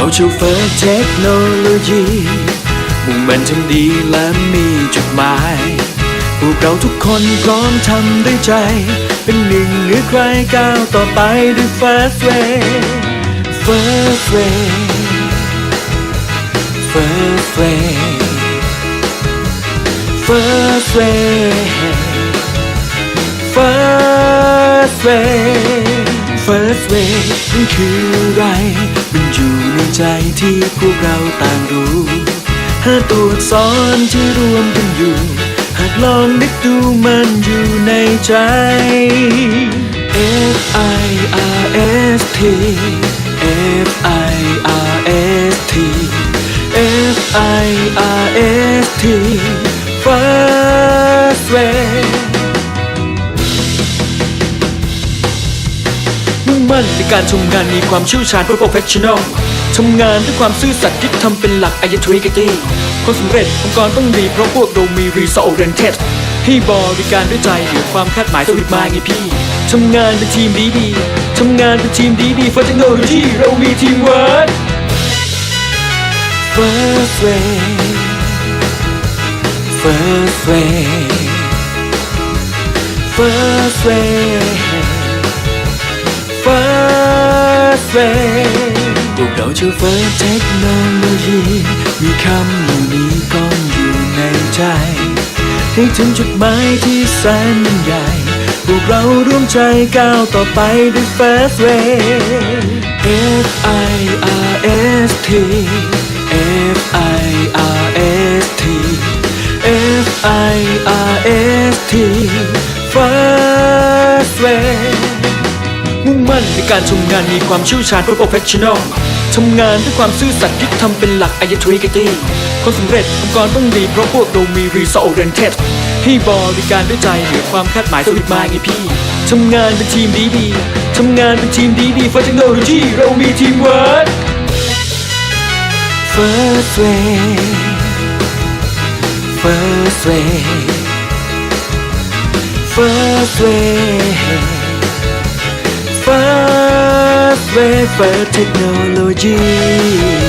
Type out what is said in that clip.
เราชูเฟิร์เทคโนโลยีมุ่งมั่นทำดีและมีจุดหมาย พวกเราทุกคนพร้อมทำด้วยใจ เป็นหนึ่งหรือใครก้าวต่อไปด้วย First Way First Way First Way First Way First Way First Way มันคืออะไรมันอยู่ใน ใจที่พวกเราต่างรู้หาตัวอักษรที่รวมกันอยู่ หากลองนึกดูมันอยู่ในใจ F I R S T F I R S T F I R S T First Way มั่นในการทำงานมีความเชี่ยวชาญเพื่อ professional ทำงานด้วยความซื่อสัตย์ยึดทำเป็นหลัก integrity คนสำเร็จองค์กรต้องดีเพราะพวกเรามี result oriented ให้บริการด้วยใจเหนือความคาดหมายสวิตมาไงพี่ทำงานเป็นทีมดีดีทำงานเป็นทีมดีดี for technology เรามีทีมเวิร์ด First way First way First way Way พวกเราชื่อ First Technology มีคำเหล่านี้ก้องอยู่ในใจ ให้ถึงจุดหมายที่แสนยิ่งใหญ่ พวกเราร่วมใจก้าวต่อไปด้วย First Way F I R S T F I R S T F I R S T First Way ่มั่นในการทำงานมีความเชี่ยวชาญเพื่อ professional ทำงานด้วยความซื่อสัตย์ยึดทำเป็นหลัก integrity คนสำเร็จองค์กรต้องดีเพราะพวกเรามี result oriented ให้บริการด้วยใจเหนือความคาดหมายสวิตมาไงพี่ทำงานเป็นทีมดีดีทำงานเป็นทีมดีดี for technology เรามีทีมเวิร์ First way First way First way First way for technology